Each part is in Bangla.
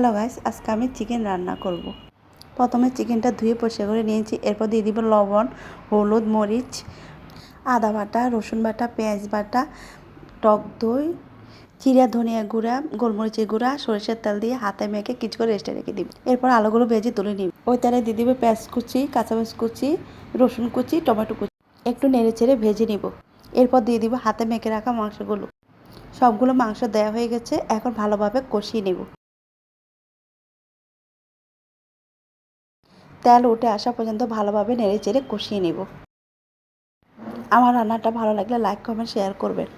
হ্যালো গাইস আজকে আমি চিকেন রান্না করব। প্রথমে চিকেনটা ধুয়ে পরিষ্কার করে নিয়েছি, এরপর দিয়ে দিব লবণ, হলুদ, মরিচ, আদা বাটা, রসুন বাটা, পেঁয়াজ বাটা, টক দই চিরা ধনিয়া গুঁড়া, গোলমরিচের গুঁড়া, সরিষার তেল দিয়ে হাতে মেখে কিছু করে রেস্টে রেখে দিব। এরপর আলুগুলো ভেজে তুলে নিব। ওই তেলে দিয়ে দিবে পেঁয়াজ কুচি, কাঁচামরিচ কুচি, রসুন কুচি, টমেটো কুচি। একটু নেড়ে চেড়ে ভেজে নিব। এরপর দিয়ে দিব হাতে মেখে রাখা মাংসগুলো। সবগুলো মাংস দেওয়া হয়ে গেছে, এখন ভালোভাবে কষিয়ে নেব। তেল উঠে আসা পর্যন্ত ভালোভাবে নেড়ে চেড়ে কষিয়ে নেব। আমার রান্নাটা ভালো লাগলে লাইক কমেন্ট শেয়ার করবেন।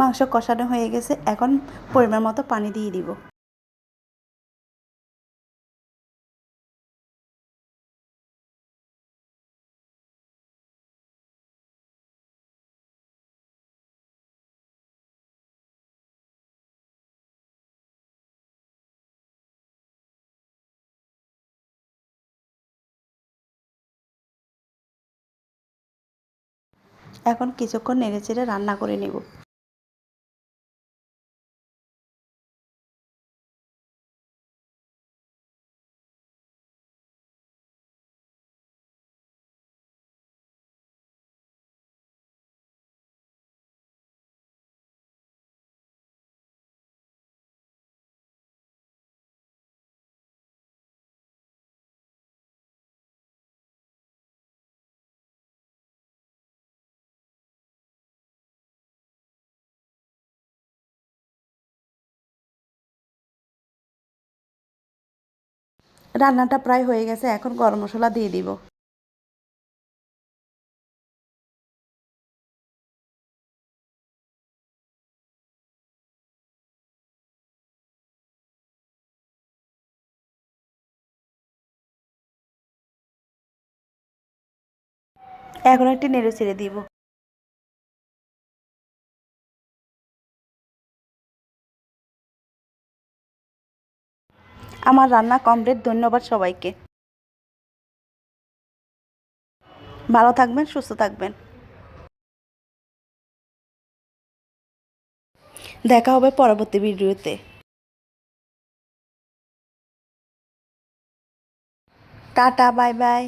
মাংস কষানো হয়ে গেছে, এখন পরিমাণ মতো পানি দিয়ে দিব। এখন কিছুক্ষণ নেড়ে চেড়ে রান্না করে নেব। রান্নাটা প্রায় হয়ে গেছে এখন গরম মশলা দিয়ে দিব। এখন একটি নেড়ে ছেড়ে দিব। আমার রান্না কমপ্লিট, ধন্যবাদ সবাইকে। ভালো থাকবেন, সুস্থ থাকবেন। দেখা হবে পরবর্তী ভিডিওতে। Tata, bye bye.